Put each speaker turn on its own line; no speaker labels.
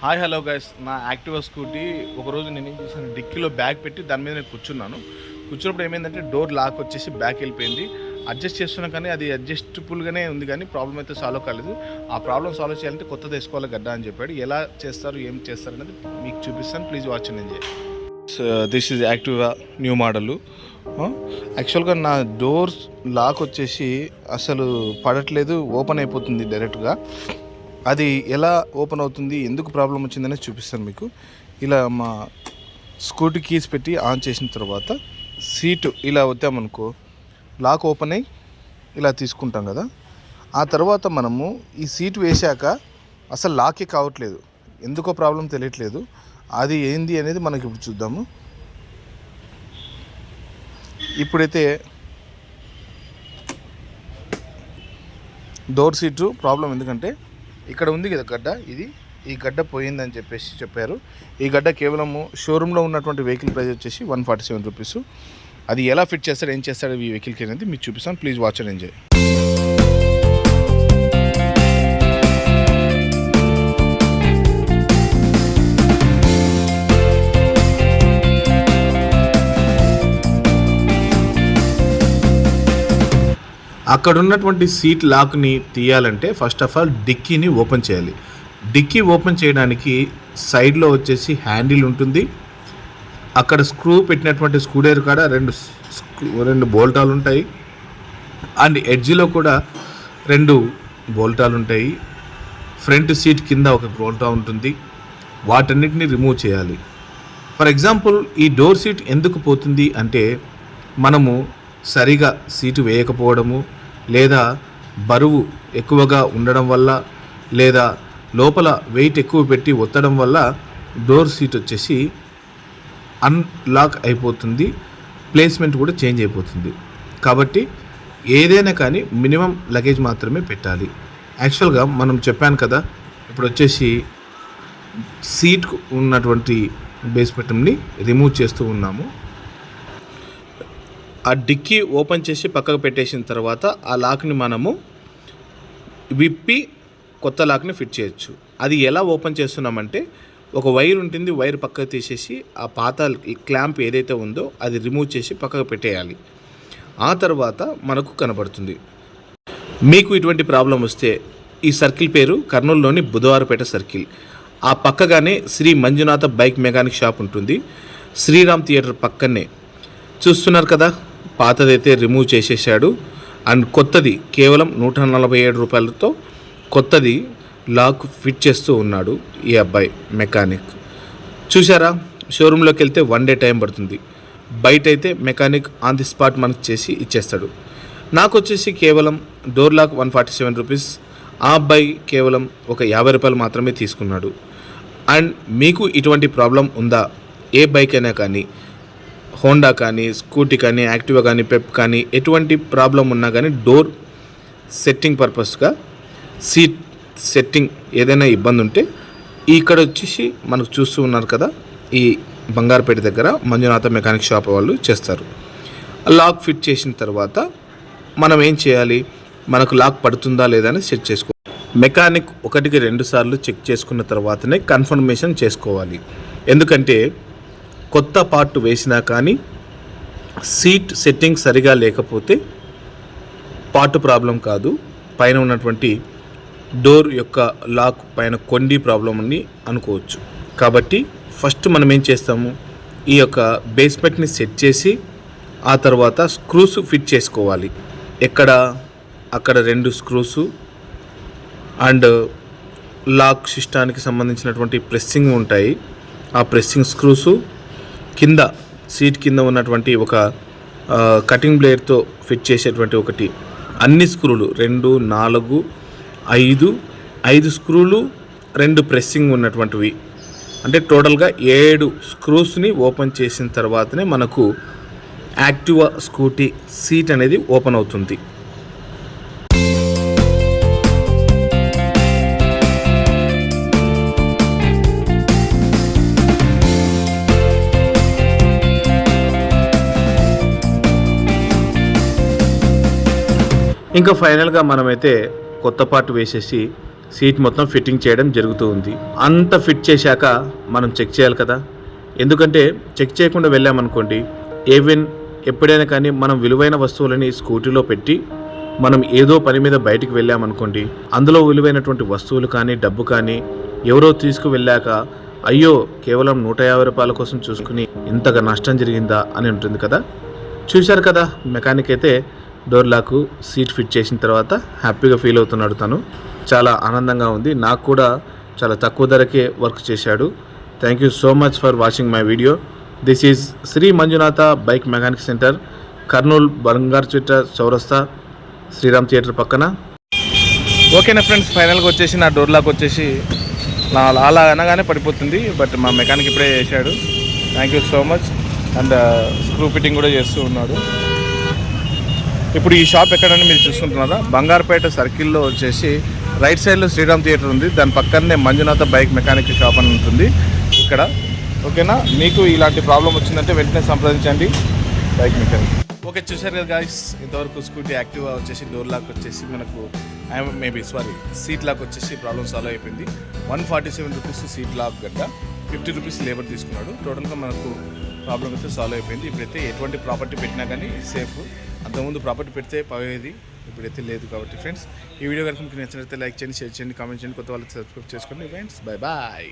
Hi hello guys నా Activa scooty ఒకరోజు నేను ఏం చేశాను డిక్కీలో బ్యాగ్ పెట్టి దాని మీద నేను కూర్చున్నాను. కూర్చున్నప్పుడు ఏమైందంటే డోర్ లాక్ వచ్చేసి బ్యాక్ వెళ్ళిపోయింది. అడ్జస్ట్ చేస్తున్నా కానీ అది అడ్జస్టబుల్గానే ఉంది కానీ ప్రాబ్లం అయితే సాల్వ్ కాలేదు. ఆ ప్రాబ్లం సాల్వ్ చేయాలంటే కొత్త వేసుకోవాలి గడ్డ అని చెప్పాడు. ఎలా చేస్తారు ఏం చేస్తారు అనేది మీకు చూపిస్తాను. Please watch and enjoy this is Activa new model యాక్చువల్గా నా డోర్స్ లాక్ వచ్చేసి అసలు పడట్లేదు ఓపెన్ అయిపోతుంది డైరెక్ట్గా అది ఎలా ఓపెన్ అవుతుంది ఎందుకు ప్రాబ్లం వచ్చిందనేది చూపిస్తాను మీకు. ఇలా మా స్కూటీ కీస్ పెట్టి ఆన్ చేసిన తర్వాత సీటు ఇలా వద్దామనుకో లాక్ ఓపెన్ అయ్యి ఇలా తీసుకుంటాం కదా. ఆ తర్వాత మనము ఈ సీట్ వేశాక అసలు లాకే కావట్లేదు. ఎందుకో ప్రాబ్లం తెలియట్లేదు. అది ఏంది అనేది మనకి ఇప్పుడు చూద్దాము. ఇప్పుడైతే డోర్ సీటు ప్రాబ్లం ఎందుకంటే ఇక్కడ ఉంది కదా గడ్డ ఇది. ఈ గడ్డ పోయిందని చెప్పేసి చెప్పారు. ఈ గడ్డ కేవలము షోరూంలో ఉన్నటువంటి వెహికల్ ప్రైస్ వచ్చేసి వన్ ఫార్టీ సెవెన్ రూపీస్. అది ఎలా ఫిట్ చేస్తాడు ఏం చేస్తాడు ఈ వెహికల్కి అనేది మీకు చూపిస్తాను. Please watch and enjoy. అక్కడ ఉన్నటువంటి సీట్ లాక్ని తీయాలంటే ఫస్ట్ ఆఫ్ ఆల్ డిక్కీని ఓపెన్ చేయాలి. డిక్కీ ఓపెన్ చేయడానికి సైడ్లో వచ్చేసి హ్యాండిల్ ఉంటుంది. అక్కడ స్క్రూ పెట్టినటువంటి స్క్రూడేర్ కాడ రెండు రెండు బోల్టాలు ఉంటాయి. అండ్ ఎడ్జ్లో కూడా రెండు బోల్టాలు ఉంటాయి. ఫ్రంట్ సీట్ కింద ఒక బోల్టా ఉంటుంది. వాటన్నిటిని రిమూవ్ చేయాలి. ఫర్ ఎగ్జాంపుల్ ఈ డోర్ సీట్ ఎందుకు పోతుంది అంటే మనము సరిగా సీటు వేయకపోవడము లేదా బరువు ఎక్కువగా ఉండడం వల్ల లేదా లోపల వెయిట్ ఎక్కువ పెట్టి ఒత్తడం వల్ల డోర్ సీట్ వచ్చేసి అన్లాక్ అయిపోతుంది ప్లేస్మెంట్ కూడా చేంజ్ అయిపోతుంది. కాబట్టి ఏదైనా కానీ మినిమం లగేజ్ మాత్రమే పెట్టాలి. యాక్చువల్గా మనం చెప్పాను కదా ఇప్పుడు వచ్చేసి సీట్ ఉన్నటువంటి బేస్ బటన్ని రిమూవ్ చేస్తూ ఉన్నాము. ఆ డిక్కీ ఓపెన్ చేసి పక్కకు పెట్టేసిన తర్వాత ఆ లాక్ని మనము విప్పి కొత్త లాక్ని ఫిట్ చేయొచ్చు. అది ఎలా ఓపెన్ చేస్తున్నామంటే ఒక వైర్ ఉంటుంది వైర్ పక్కకు తీసేసి ఆ పాత క్లాంప్ ఏదైతే ఉందో అది రిమూవ్ చేసి పక్కకు పెట్టేయాలి. ఆ తర్వాత మనకు కనబడుతుంది. మీకు ఇటువంటి ప్రాబ్లం వస్తే ఈ సర్కిల్ పేరు కర్నూలులోని బుధవారపేట సర్కిల్. ఆ పక్కగానే Sri Manjunatha bike mechanic shop ఉంటుంది. శ్రీరామ్ థియేటర్ పక్కనే. చూస్తున్నారు కదా? పాతదైతే రిమూవ్ చేసేసాడు అండ్ కొత్తది కేవలం నూట నలభై ఏడు రూపాయలతో కొత్తది లాక్ ఫిట్ చేస్తూ ఉన్నాడు ఈ అబ్బాయి మెకానిక్. చూసారా షోరూంలోకి వెళ్తే వన్ డే టైం పడుతుంది. బయట అయితే మెకానిక్ ఆన్ ది స్పాట్ మనకు చేసి ఇచ్చేస్తాడు. నాకు వచ్చేసి కేవలం door lock one forty seven rupees ఆ అబ్బాయి కేవలం ఒక యాభై రూపాయలు మాత్రమే తీసుకున్నాడు. అండ్ మీకు ఇటువంటి ప్రాబ్లం ఉందా? ఏ బైక్ అయినా కానీ హోండా కానీ స్కూటీ కానీ యాక్టివా కానీ పెప్ కానీ ఎటువంటి ప్రాబ్లం ఉన్నా కానీ డోర్ సెట్టింగ్ పర్పస్గా సీట్ సెట్టింగ్ ఏదైనా ఇబ్బంది ఉంటే ఇక్కడ వచ్చేసి మనకు చూస్తూ ఉన్నారు కదా ఈ బంగారుపేట దగ్గర మంజునాథ మెకానిక్ షాప్ వాళ్ళు చేస్తారు. లాక్ ఫిట్ చేసిన తర్వాత మనం ఏం చేయాలి? మనకు లాక్ పడుతుందా లేదా అని సెట్ చేసుకో మెకానిక్ ఒకటికి రెండు సార్లు చెక్ చేసుకున్న తర్వాతనే కన్ఫర్మేషన్ చేసుకోవాలి. ఎందుకంటే కొత్త పార్ట్ వేసినా కానీ సీట్ సెట్టింగ్ సరిగా లేకపోతే పార్ట్ ప్రాబ్లం కాదు. పైన ఉన్నటువంటి డోర్ యొక్క లాక్ పైన కొండి ప్రాబ్లం అని అనుకోవచ్చు. కాబట్టి ఫస్ట్ మనం ఏం చేస్తాము? ఈ యొక్క బేస్మెంట్ని సెట్ చేసి ఆ తర్వాత స్క్రూస్ ఫిట్ చేసుకోవాలి. ఎక్కడ? అక్కడ రెండు స్క్రూసు అండ్ లాక్ సిస్టానికి సంబంధించినటువంటి ప్రెస్సింగ్ ఉంటాయి. ఆ ప్రెస్సింగ్ స్క్రూసు కింద సీట్ కింద ఉన్నటువంటి ఒక కటింగ్ బ్లేడ్తో ఫిట్ చేసేటువంటి ఒకటి. అన్ని స్క్రూలు రెండు నాలుగు ఐదు ఐదు స్క్రూలు రెండు ప్రెస్సింగ్ ఉన్నటువంటివి. అంటే టోటల్గా ఏడు స్క్రూస్ని ఓపెన్ చేసిన తర్వాతనే మనకు యాక్టివా స్కూటీ సీట్ అనేది ఓపెన్ అవుతుంది. ఇంకా ఫైనల్గా మనమైతే కొత్త పార్ట్ వేసేసి సీట్ మొత్తం ఫిట్టింగ్ చేయడం జరుగుతూ ఉంది. అంత ఫిట్ చేశాక మనం చెక్ చేయాలి కదా? ఎందుకంటే చెక్ చేయకుండా వెళ్ళామనుకోండి ఏవెన్ ఎప్పుడైనా కానీ మనం విలువైన వస్తువులని స్కూటీలో పెట్టి మనం ఏదో పని మీద బయటికి వెళ్ళామనుకోండి అందులో విలువైనటువంటి వస్తువులు కానీ డబ్బు కానీ ఎవరో తీసుకువెళ్ళాక అయ్యో కేవలం నూట యాభై రూపాయల కోసం చూసుకుని ఇంతగా నష్టం జరిగిందా అని ఉంటుంది కదా? చూశారు కదా మెకానిక్ అయితే డోర్ లాక్ సీట్ ఫిట్ చేసిన తర్వాత హ్యాపీగా ఫీల్ అవుతున్నాడు తను. చాలా ఆనందంగా ఉంది. నాకు కూడా చాలా తక్కువ ధరకే వర్క్ చేశాడు. Thank you so much for watching my video this is Sri Manjunatha bike mechanic centre Kurnool బంగారు చిట్ట చౌరస్తా శ్రీరామ్ థియేటర్ పక్కన. ఓకేనా ఫ్రెండ్స్ ఫైనల్గా వచ్చేసి నా డోర్ లాక్ వచ్చేసి నా అలా అనగానే పడిపోతుంది బట్ మా మెకానిక్ ఇప్పుడే చేశాడు. Thank you so much and screw fitting కూడా చేస్తూ ఉన్నాడు. ఇప్పుడు ఈ షాప్ ఎక్కడని మీరు చూసుకుంటున్నారా? బంగారుపేట సర్కిల్లో వచ్చేసి రైట్ సైడ్లో శ్రీరామ్ థియేటర్ ఉంది. దాని పక్కనే మంజునాథ బైక్ మెకానిక్ షాప్ అని ఉంటుంది ఇక్కడ. ఓకేనా? మీకు ఇలాంటి ప్రాబ్లం వచ్చిందంటే వెంటనే సంప్రదించండి. Bike mechanic. ఓకే చూసారు కదా గాయస్ ఇంతవరకు స్కూటీ యాక్టివ్ వచ్చేసి డోర్ లాక్ వచ్చేసి మనకు మేబీ సారీ సీట్ లాక్ వచ్చేసి ప్రాబ్లమ్ సాల్వ్ అయిపోయింది. One forty seven rupees seat lock గడ్డ ఫిఫ్టీ రూపీస్ లేబర్ తీసుకున్నాడు టోటల్గా మనకు ప్రాబ్లం అయితే సాల్వ్ అయిపోయింది. ఇప్పుడైతే ఎటువంటి ప్రాపర్టీ పెట్టినా కానీ సేఫ్ అంతకుముందు ప్రాపర్టీ పెడితే పోయేది ఇప్పుడైతే లేదు కాబట్టి ఫ్రెండ్స్ ఈ వీడియో కనుక మీకు నచ్చినట్లయితే లైక్ చేయండి షేర్ చేయండి కామెంట్ చేయండి. కొత్త వాళ్ళకి సబ్స్క్రైబ్ చేసుకోండి ఫ్రెండ్స్ బాయ్ బాయ్